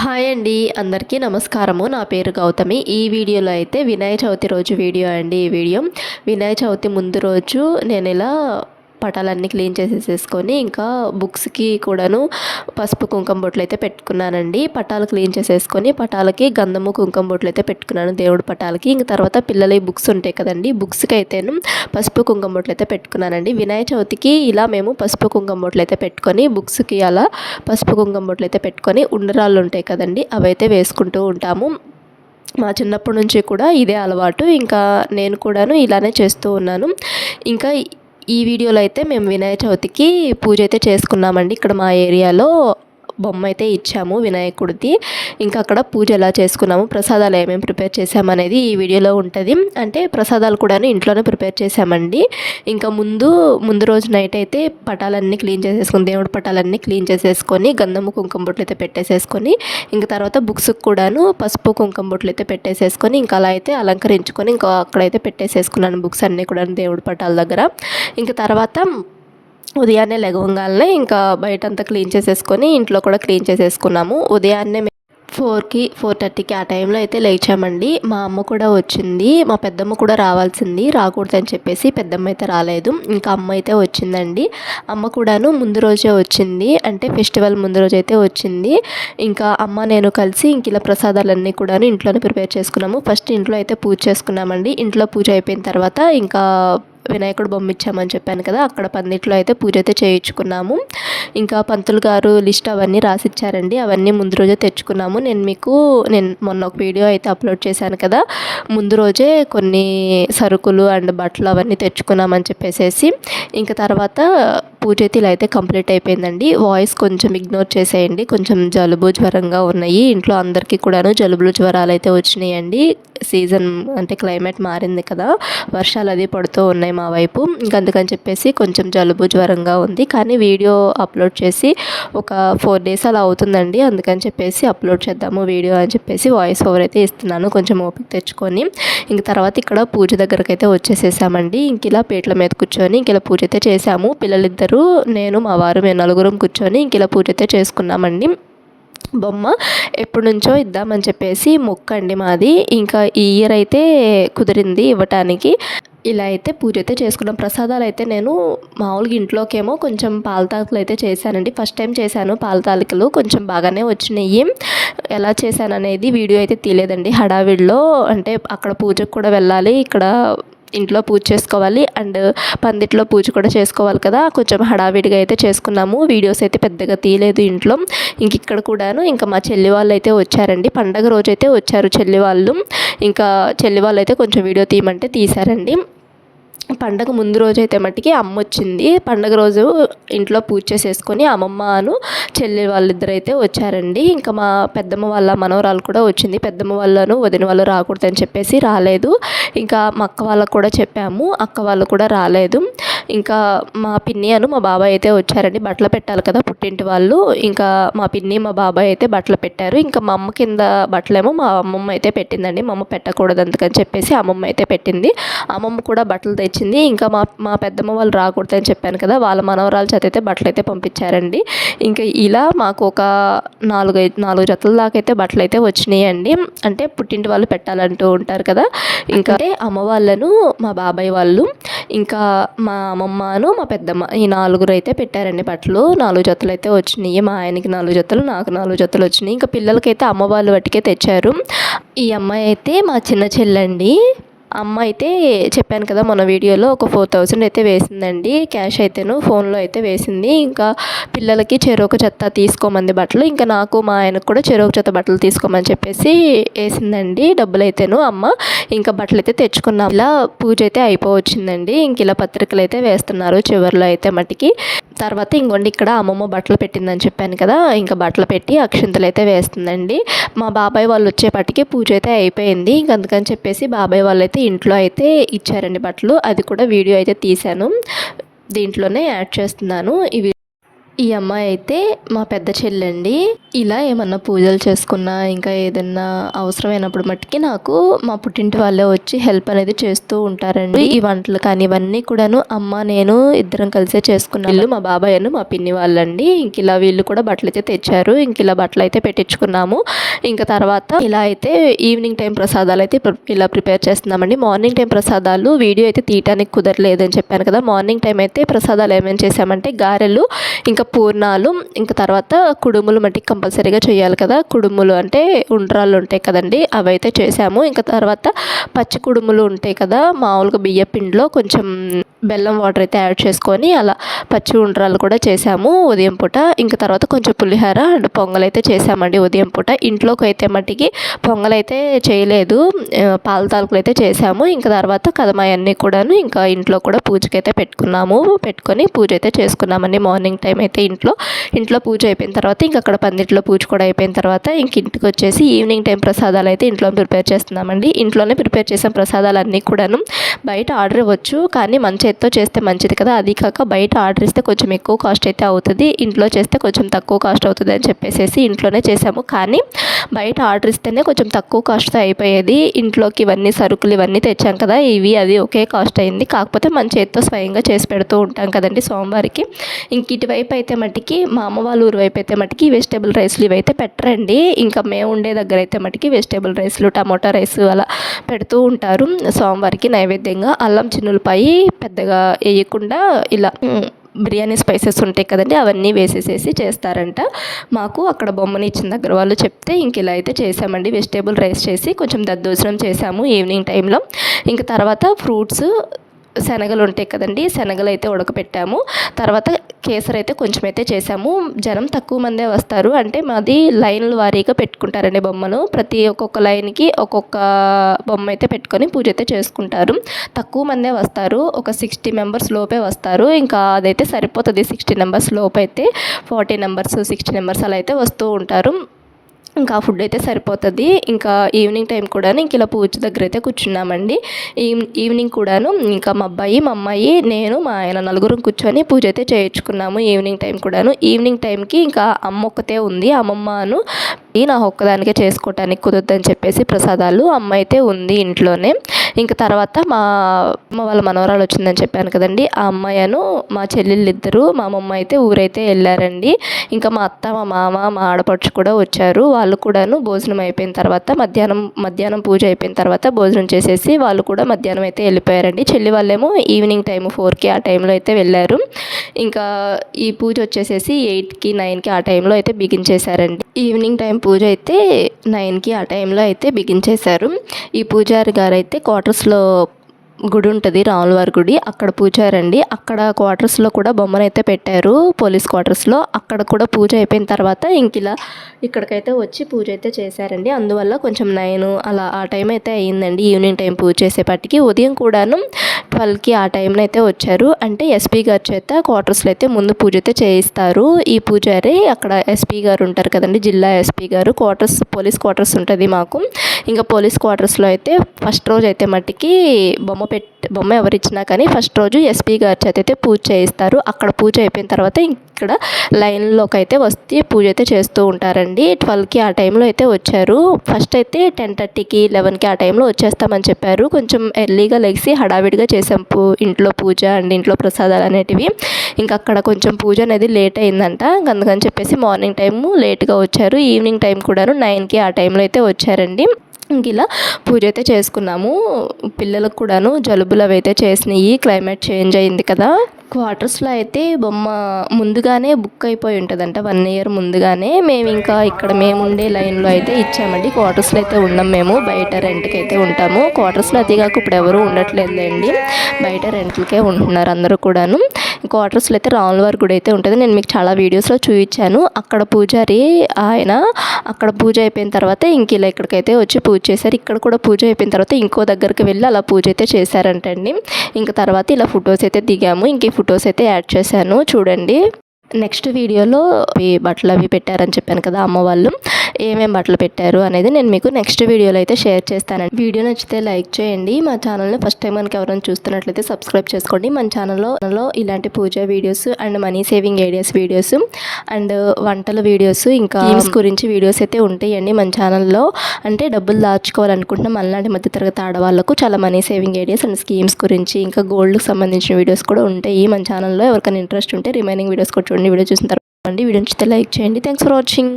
Hi అండి అందరికీ నమస్కారము. నా పేరు గౌతమి. ఈ వీడియోలో అయితే వినాయక చవితి రోజు వీడియో అండి ఈ వీడియో. వినాయక చవితి ముందు రోజు నేను ఇలా పటాలన్నీ క్లీన్ చేసేసేసుకొని ఇంకా బుక్స్కి కూడాను పసుపు కుంకుమ బొట్లు అయితే పెట్టుకున్నానండి. పటాలు క్లీన్ చేసేసుకొని పటాలకి గంధము కుంకుమ బొట్లు అయితే పెట్టుకున్నాను దేవుడు పటాలకి. ఇంక తర్వాత పిల్లల బుక్స్ ఉంటాయి కదండి బుక్స్కి అయితేను పసుపు కుంకుమ బొట్లు అయితే పెట్టుకున్నానండి. వినాయక చవితికి ఇలా మేము పసుపు కుంకుమ బొట్లు అయితే పెట్టుకొని బుక్స్కి అలా పసుపు కుంకుమ బొట్లు అయితే పెట్టుకొని ఉండరాళ్ళు ఉంటాయి కదండి అవైతే వేసుకుంటూ ఉంటాము. మా చిన్నప్పటి నుంచి కూడా ఇదే అలవాటు. ఇంకా నేను కూడాను ఇలానే చేస్తూ ఉన్నాను. ఇంకా ఈ వీడియోలో అయితే మేము వినాయక చవితికి పూజ అయితే చేసుకున్నామండి. ఇక్కడ మా ఏరియాలో బొమ్మ అయితే ఇచ్చాము వినాయకుడిది. ఇంకా అక్కడ పూజ ఎలా చేసుకున్నాము ప్రసాదాలు ఏమేమి ప్రిపేర్ చేసామనేది ఈ వీడియోలో ఉంటుంది. అంటే ప్రసాదాలు కూడా ఇంట్లోనే ప్రిపేర్ చేసామండి ఇంకా ముందు ముందు రోజు నైట్ అయితే పటాలన్నీ క్లీన్ చేసేసుకుని దేవుడి పటాలన్నీ క్లీన్ చేసేసుకొని గంధము కుంకుమ బొట్లు అయితే పెట్టేసేసుకొని ఇంకా తర్వాత బుక్స్కి కూడాను పసుపు కుంకుమ బొట్లు అయితే పెట్టేసేసుకొని ఇంకా అలా అయితే అలంకరించుకొని ఇంకా అక్కడైతే పెట్టేసేసుకున్నాను బుక్స్ అన్నీ కూడా దేవుడి పటాల దగ్గర. ఇంకా తర్వాత ఉదయాన్నే లెగవంగానే ఇంకా బయట అంతా క్లీన్ చేసేసుకొని ఇంట్లో కూడా క్లీన్ చేసేసుకున్నాము. ఉదయాన్నే ఫోర్కి ఫోర్ థర్టీకి ఆ టైంలో అయితే లేచామండి. మా అమ్మ కూడా వచ్చింది. మా పెద్దమ్మ కూడా రావాల్సింది. రాకూడదని చెప్పేసి పెద్దమ్మ అయితే రాలేదు. ఇంకా అమ్మ అయితే వచ్చిందండి. అమ్మ కూడాను ముందు రోజే వచ్చింది. అంటే ఫెస్టివల్ ముందు రోజు అయితే వచ్చింది. ఇంకా అమ్మ నేను కలిసి ఇంక ఇలా ప్రసాదాలన్నీ కూడాను ఇంట్లోనే ప్రిపేర్ చేసుకున్నాము. ఫస్ట్ ఇంట్లో అయితే పూజ చేసుకున్నామండి. ఇంట్లో పూజ అయిపోయిన తర్వాత ఇంకా వినాయకుడు బొమ్మ ఇచ్చామని చెప్పాను కదా అక్కడ పందిట్లో అయితే పూజ అయితే చేయించుకున్నాము. ఇంకా పంతులు గారు లిస్ట్ అవన్నీ రాసిచ్చారండి అవన్నీ ముందు రోజే తెచ్చుకున్నాము. నేను మీకు నేను మొన్న ఒక వీడియో అయితే అప్లోడ్ చేశాను కదా ముందు రోజే కొన్ని సరుకులు అండ్ బట్టలు అవన్నీ తెచ్చుకున్నామని చెప్పేసేసి ఇంకా తర్వాత పూజ అయితే ఇలా అయితే కంప్లీట్ అయిపోయిందండి. వాయిస్ కొంచెం ఇగ్నోర్ చేసేయండి కొంచెం జలుబు జ్వరంగా ఉన్నాయి ఇంట్లో అందరికీ కూడాను జలుబులు జ్వరాలు అయితే వచ్చినాయండి. సీజన్ అంటే క్లైమేట్ మారింది కదా వర్షాలు అది పడుతూ ఉన్నాయి మా వైపు. ఇంక అందుకని చెప్పేసి కొంచెం జలుబు జ్వరంగా ఉంది. కానీ వీడియో అప్లోడ్ చేసి ఒక ఫోర్ డేస్ అలా అవుతుందండి. అందుకని చెప్పేసి అప్లోడ్ చేద్దాము వీడియో అని చెప్పేసి వాయిస్ ఓవర్ అయితే ఇస్తున్నాను. కొంచెం ఓపిక తెచ్చుకొని. ఇంక తర్వాత ఇక్కడ పూజ దగ్గరకు అయితే వచ్చేసేసామండి. ఇంక ఇలా పీటల మీద కూర్చొని ఇంక ఇలా పూజ అయితే చేసాము పిల్లలిద్దరూ నేను మా వారు మేము నలుగురం కూర్చొని ఇంక ఇలా పూజ అయితే చేసుకున్నామండి. బొమ్మ ఎప్పటి నుంచో ఇద్దామని చెప్పేసి మొక్క అండి మాది. ఇంకా ఈ ఇయర్ అయితే కుదిరింది ఇవ్వటానికి. ఇలా అయితే పూజ అయితే చేసుకున్నాం. ప్రసాదాలు అయితే నేను మామూలుగా ఇంట్లోకేమో కొంచెం పాలతాకులు అయితే చేశానండి. ఫస్ట్ టైం చేశాను పాలతాలికలు కొంచెం బాగానే వచ్చినాయి. ఎలా చేశాను అనేది వీడియో అయితే తీయలేదండి. హడావిడిలో అంటే అక్కడ పూజకు కూడా వెళ్ళాలి. ఇక్కడ ఇంట్లో పూజ చేసుకోవాలి అండ్ పందిట్లో పూజ కూడా చేసుకోవాలి కదా. కొంచెం హడావిడిగా అయితే చేసుకున్నాము. వీడియోస్ అయితే పెద్దగా తీయలేదు ఇంట్లో. ఇంక ఇక్కడ కూడాను ఇంకా మా చెల్లి వాళ్ళు అయితే వచ్చారండి. పండగ రోజు అయితే వచ్చారు చెల్లి వాళ్ళు. ఇంకా చెల్లి వాళ్ళు అయితే కొంచెం వీడియో తీయమంటే తీశారండి. పండగ ముందు రోజు అయితే మట్టికి అమ్మ వచ్చింది పండగ రోజు ఇంట్లో పూజ చేసేసుకొని అమ్మమ్మను చెల్లి వాళ్ళిద్దరు అయితే వచ్చారండి. ఇంకా మా పెద్దమ్మ వాళ్ళ మనవరాలు కూడా వచ్చింది. పెద్దమ్మ వాళ్ళను వదిన వాళ్ళు రాకూడదని చెప్పేసి రాలేదు. ఇంకా మా అక్క వాళ్ళకు కూడా చెప్పాము. అక్క వాళ్ళు కూడా రాలేదు. ఇంకా మా పిన్ని అను మా బాబాయ్ అయితే వచ్చారండి. బట్టలు పెట్టాలి కదా పుట్టింటి వాళ్ళు. ఇంకా మా పిన్ని మా బాబాయ్ అయితే బట్టలు పెట్టారు. ఇంకా మా అమ్మ కింద బట్టలేమో మా అమ్మమ్మ అయితే పెట్టిందండి. మా అమ్మ పెట్టకూడదు అందుకని చెప్పేసి అమ్మమ్మ అయితే పెట్టింది. అమ్మమ్మ కూడా బట్టలు తెచ్చింది. ఇంకా మా మా పెద్దమ్మ వాళ్ళు రాకూడదని చెప్పాను కదా వాళ్ళ మనవరాలు చేత అయితే బట్టలు అయితే పంపించారండి. ఇంకా ఇలా మాకు ఒక నాలుగు నాలుగు జతల దాకా అయితే బట్టలు అయితే వచ్చినాయండి. అంటే పుట్టింటి వాళ్ళు పెట్టాలంటూ ఉంటారు కదా. ఇంకా అంటే అమ్మ వాళ్ళను మా బాబాయ్ వాళ్ళు ఇంకా మా అమ్మమ్మను మా పెద్దమ్మ ఈ నలుగురు అయితే పెట్టారండి బట్టలు. నాలుగు జతలు అయితే వచ్చినాయి. మా ఆయనకి నాలుగు జతలు నాకు నాలుగు జతలు వచ్చినాయి. ఇంకా పిల్లలకైతే అమ్మ వాళ్ళు బట్టికే తెచ్చారు. ఈ అమ్మాయి అయితే మా చిన్న చెల్లండి. అమ్మ అయితే చెప్పాను కదా మన వీడియోలో ఒక ఫోర్ థౌజండ్ అయితే వేసిందండి. క్యాష్ అయితేను ఫోన్లో అయితే వేసింది. ఇంకా పిల్లలకి చెరొక చెత్త తీసుకోమంది బట్టలు. ఇంకా నాకు మా ఆయనకు కూడా చెరువుకు చెత్త బట్టలు తీసుకోమని చెప్పేసి వేసిందండి. డబ్బులు అయితేను అమ్మ. ఇంకా బట్టలు అయితే తెచ్చుకున్నాం. ఇలా పూజ అయితే అయిపోవచ్చిందండి. ఇంక ఇలా పత్రికలు అయితే వేస్తున్నారు చివరిలో అయితే మట్టికి. తర్వాత ఇంకోండి ఇక్కడ అమ్మమ్మ బట్టలు పెట్టిందని చెప్పాను కదా ఇంకా బట్టలు పెట్టి అక్షింతలు అయితే వేస్తుందండి. మా బాబాయ్ వాళ్ళు వచ్చేపటికి పూజ అయితే అయిపోయింది. ఇంక అందుకని చెప్పేసి బాబాయ్ వాళ్ళు అయితే ఇంట్లో అయితే ఇచ్చారండి బట్టలు. అది కూడా వీడియో అయితే తీశాను. దీంట్లోనే యాడ్ చేస్తున్నాను. ఇవి ఈ అమ్మాయి అయితే మా పెద్ద చెల్లండి. ఇలా ఏమన్నా పూజలు చేసుకున్నా ఇంకా ఏదన్నా అవసరమైనప్పుడు మట్టుకి నాకు మా పుట్టింటి వాళ్ళే వచ్చి హెల్ప్ అనేది చేస్తూ ఉంటారండి. ఈ వంటలు కానీ ఇవన్నీ కూడాను అమ్మ నేను ఇద్దరం కలిసే చేసుకున్నాం. వీళ్ళు మా బాబాయ్ అను మా పిన్ని వాళ్ళండి. ఇంక ఇలా వీళ్ళు కూడా బట్టలు అయితే తెచ్చారు. ఇంక ఇలా బట్టలు అయితే పెట్టించుకున్నాము. ఇంకా తర్వాత ఇలా అయితే ఈవినింగ్ టైం ప్రసాదాలు అయితే ఇలా ప్రిపేర్ చేస్తున్నామండి. మార్నింగ్ టైం ప్రసాదాలు వీడియో అయితే తీయటానికి కుదరలేదని చెప్పాను కదా. మార్నింగ్ టైం అయితే ప్రసాదాలు ఏమేమి చేసామంటే గారెలు ఇంకా పూర్ణాలు ఇంకా తర్వాత కుడుములు మట్టి కంపల్సరీగా చేయాలి కదా. కుడుములు అంటే ఉండ్రాళ్ళు ఉంటాయి కదండి అవి అయితే చేసాము ఇంకా తర్వాత పచ్చి కుడుములు ఉంటాయి కదా మామూలుగా బియ్య పిండిలో కొంచెం బెల్లం వాటర్ అయితే యాడ్ చేసుకొని అలా పచ్చి ఉండ్రాలు కూడా చేసాము ఉదయం పూట. ఇంకా తర్వాత కొంచెం పులిహోర అండ్ పొంగల్ అయితే చేసామండి ఉదయం పూట. ఇంట్లోకి అయితే మట్టికి పొంగల్ అయితే చేయలేదు. పాల తాలకులు అయితే చేసాము. ఇంకా తర్వాత కదమాయి కూడాను ఇంకా ఇంట్లో కూడా పూజకైతే పెట్టుకున్నాము. పెట్టుకొని పూజ అయితే చేసుకున్నామండి. మార్నింగ్ టైం అయితే ఇంట్లో. ఇంట్లో పూజ అయిపోయిన తర్వాత ఇంక అక్కడ పందిట్లో పూజ కూడా అయిపోయిన తర్వాత ఇంక ఇంటికి వచ్చేసి ఈవినింగ్ టైం ప్రసాదాలు అయితే ఇంట్లో ప్రిపేర్ చేస్తున్నామండి. ఇంట్లోనే ప్రిపేర్ చేసిన ప్రసాదాలు అన్నీ కూడాను బయట ఆర్డర్ ఇవ్వచ్చు. కానీ మంచి చేత్తో చేస్తే మంచిది కదా? అది కాక బయట ఆర్డర్ ఇస్తే కొంచెం ఎక్కువ కాస్ట్ అయితే అవుతుంది. ఇంట్లో చేస్తే కొంచెం తక్కువ కాస్ట్ అవుతుంది అని చెప్పేసి ఇంట్లోనే చేసాము కానీ బయట ఆర్డర్ ఇస్తేనే కొంచెం తక్కువ కాస్ట్తో అయిపోయేది. ఇంట్లోకి ఇవన్నీ సరుకులు ఇవన్నీ తెచ్చాం కదా ఇవి అది ఒకే కాస్ట్ అయింది. కాకపోతే మన చేత్తో స్వయంగా చేసి పెడుతూ ఉంటాం కదండి సోమవారికి. ఇంక ఇటువైపు అయితే మట్టికి మా అమ్మ వాళ్ళ ఊరు వైపు అయితే మట్టికి వెజిటేబుల్ రైస్లు ఇవైతే పెట్టరండి. ఇంకా మేము ఉండే దగ్గర అయితే మట్టికి వెజిటేబుల్ రైస్లు టమాటా రైస్ అలా పెడుతూ ఉంటారు. సోమవారికి నైవేద్యంగా అల్లం చిన్నులపాయి పెద్దగా వేయకుండా ఇలా బిర్యానీ స్పైసెస్ ఉంటాయి కదండి అవన్నీ వేసేసేసి చేస్తారంట. మాకు అక్కడ బొమ్మని ఇచ్చిన దగ్గర వాళ్ళు చెప్తే ఇంక ఇలా అయితే చేసామండి. వెజిటేబుల్ రైస్ చేసి కొంచెం దద్దోజనం చేసాము ఈవినింగ్ టైంలో ఇంక తర్వాత ఫ్రూట్స్ శనగలు ఉంటాయి కదండి శనగలు అయితే ఉడకపెట్టాము. తర్వాత కేసరి అయితే కొంచెం అయితే చేసాము. జనం తక్కువ మందే వస్తారు. అంటే మాది లైన్ల వారీగా పెట్టుకుంటారండి బొమ్మను ప్రతి ఒక్కొక్క లైన్కి ఒక్కొక్క బొమ్మ అయితే పెట్టుకొని పూజ అయితే చేసుకుంటారు. తక్కువ మందే వస్తారు. ఒక సిక్స్టీ మెంబర్స్ లోపే వస్తారు. ఇంకా అదైతే సరిపోతుంది. సిక్స్టీ మెంబర్స్ లోపు అయితే ఫార్టీ నెంబర్స్ సిక్స్టీ నెంబర్స్ అలా అయితే వస్తూ ఉంటారు. ఇంకా ఫుడ్ అయితే సరిపోతుంది. ఇంకా ఈవినింగ్ టైం కూడా ఇంక ఇలా పూజ దగ్గర అయితే కూర్చున్నామండి. ఈవినింగ్ కూడాను ఇంకా మా అబ్బాయి మా అమ్మాయి నేను మా ఆయన నలుగురం కూర్చొని పూజ అయితే చేయించుకున్నాము ఈవినింగ్ టైం కూడాను. ఈవినింగ్ టైంకి ఇంకా అమ్మ ఒక్కతే ఉంది. అమ్మమ్మను కాబట్టి నా ఒక్కదానికే చేసుకోవటానికి కుదరదని చెప్పేసి ప్రసాదాలు అమ్మ అయితే ఉంది ఇంట్లోనే. ఇంకా తర్వాత మా అమ్మ వాళ్ళ మనవరాలు వచ్చిందని చెప్పాను కదండి. ఆ అమ్మాయిను మా చెల్లెళ్ళు ఇద్దరు మా అమ్మమ్మ అయితే ఊరైతే వెళ్ళారండి. ఇంకా మా అత్త మా మామ మా ఆడపడుచు కూడా వచ్చారు. వాళ్ళు కూడాను భోజనం అయిపోయిన తర్వాత మధ్యాహ్నం మధ్యాహ్నం పూజ అయిపోయిన తర్వాత భోజనం చేసేసి వాళ్ళు కూడా మధ్యాహ్నం అయితే వెళ్ళిపోయారండి. చెల్లి వాళ్ళేమో ఈవినింగ్ టైం ఫోర్కి ఆ టైంలో అయితే వెళ్ళారు. ఇంకా ఈ పూజ వచ్చేసేసి ఎయిట్కి నైన్కి ఆ టైంలో అయితే బిగించేశారండి ఈవినింగ్ టైం పూజ అయితే నైన్కి ఆ టైంలో అయితే బిగించేశారు. ఈ పూజారి గారు అయితే క్వార్టర్స్లో గుడి ఉంటుంది రాములవారి గుడి. అక్కడ పూజారండి అక్కడ క్వార్టర్స్లో కూడా బొమ్మను అయితే పెట్టారు పోలీస్ క్వార్టర్స్లో అక్కడ కూడా పూజ అయిపోయిన తర్వాత ఇంక ఇలా ఇక్కడికైతే వచ్చి పూజ అయితే చేశారండి. అందువల్ల కొంచెం నైన్ అలా ఆ టైం అయితే అయ్యిందండి. ఈవినింగ్ టైం పూజ చేసేపటికి. ఉదయం కూడాను ట్వెల్వ్కి ఆ టైంలో అయితే వచ్చారు. అంటే ఎస్పీ గారి చేత క్వార్టర్స్లో అయితే ముందు పూజ అయితే చేయిస్తారు. ఈ పూజారి అక్కడ ఎస్పీ గారు ఉంటారు కదండి జిల్లా ఎస్పీ గారు. క్వార్టర్స్ పోలీస్ క్వార్టర్స్ ఉంటుంది మాకు. ఇంకా పోలీస్ క్వార్టర్స్లో అయితే ఫస్ట్ రోజు అయితే మట్టికి బొమ్మ పెట్ బొమ్మ ఎవరిచ్చినా కానీ ఫస్ట్ రోజు ఎస్పీ గారి చేత అయితే పూజ చేయిస్తారు. అక్కడ పూజ అయిపోయిన తర్వాత ఇక్కడ లైన్లోకి అయితే వస్తే పూజ అయితే చేస్తూ ఉంటారండి. ట్వెల్వ్కి ఆ టైంలో అయితే వచ్చారు. ఫస్ట్ అయితే టెన్ థర్టీకి లెవెన్కి ఆ టైంలో వచ్చేస్తామని చెప్పారు. కొంచెం ఎర్లీగా లెగిసి హడావిడిగా చేసాం పూ ఇంట్లో పూజ అండ్ ఇంట్లో ప్రసాదాలు అనేటివి. ఇంకా అక్కడ కొంచెం పూజ అనేది లేట్ అయిందంట. అందుకని చెప్పేసి మార్నింగ్ టైము లేట్గా వచ్చారు. ఈవినింగ్ టైం కూడాను నైన్కి ఆ టైంలో అయితే వచ్చారండి. ఇలా పూజ అయితే చేసుకున్నాము. పిల్లలకు కూడాను జలుబులు అవి అయితే చేసినాయి. క్లైమేట్ చేంజ్ అయింది కదా. క్వార్టర్స్లో అయితే బొమ్మ ముందుగానే బుక్ అయిపోయి ఉంటుందంట. వన్ ఇయర్ ముందుగానే మేము ఇంకా ఇక్కడ మేము ఉండే లైన్లో అయితే ఇచ్చామండి. క్వార్టర్స్లో అయితే ఉన్నాం మేము. బయట రెంట్కి అయితే ఉంటాము. క్వార్టర్స్లో అది కాక ఇప్పుడు ఎవరు ఉండట్లేదులేండి. బయట రెంట్లకే ఉంటున్నారు అందరూ కూడాను. క్వార్టర్స్లో అయితే రాములవారి గుడి అయితే ఉంటుంది. నేను మీకు చాలా వీడియోస్లో చూపించాను. అక్కడ పూజారి ఆయన అక్కడ పూజ అయిపోయిన తర్వాత ఇంక ఇలా ఇక్కడికైతే వచ్చి పూజ చేశారు. ఇక్కడ కూడా పూజ అయిపోయిన తర్వాత ఇంకో దగ్గరికి వెళ్ళి అలా పూజ అయితే చేశారంటండి. ఇంక తర్వాత ఇలా ఫొటోస్ అయితే దిగాము. ఇంక ఫొటోస్ అయితే యాడ్ చేశాను. చూడండి. నెక్స్ట్ వీడియోలో బట్టలు అవి పెట్టారని చెప్పాను కదా అమ్మ వాళ్ళు. ఏమేం బట్టలు పెట్టారు అనేది నేను మీకు నెక్స్ట్ వీడియోలో అయితే షేర్ చేస్తానండి. వీడియో నచ్చితే లైక్ చేయండి. మా ఛానల్ని ఫస్ట్ టైం మనకి ఎవరైనా చూస్తున్నట్లయితే సబ్స్క్రైబ్ చేసుకోండి. మన ఛానల్లో ఇలాంటి puja videos and money saving ideas videos and వంటల వీడియోస్ ఇంకా గురించి వీడియోస్ అయితే ఉంటాయండి మన ఛానల్లో అంటే డబ్బులు దాచుకోవాలనుకుంటున్న మనలాంటి మధ్యతరగతి ఆడవాళ్ళకు చాలా money saving ideas and schemes గురించి ఇంకా గోల్డ్కి సంబంధించిన వీడియోస్ కూడా ఉంటాయి. మన ఛానల్లో ఎవరికైనా ఇంట్రెస్ట్ ఉంటే రిమైనింగ్ వీడియోస్ కూడా చూడండి. వీడియో చూసిన తర్వాత వీడియో నచ్చితే లైక్ చేయండి. Thanks for watching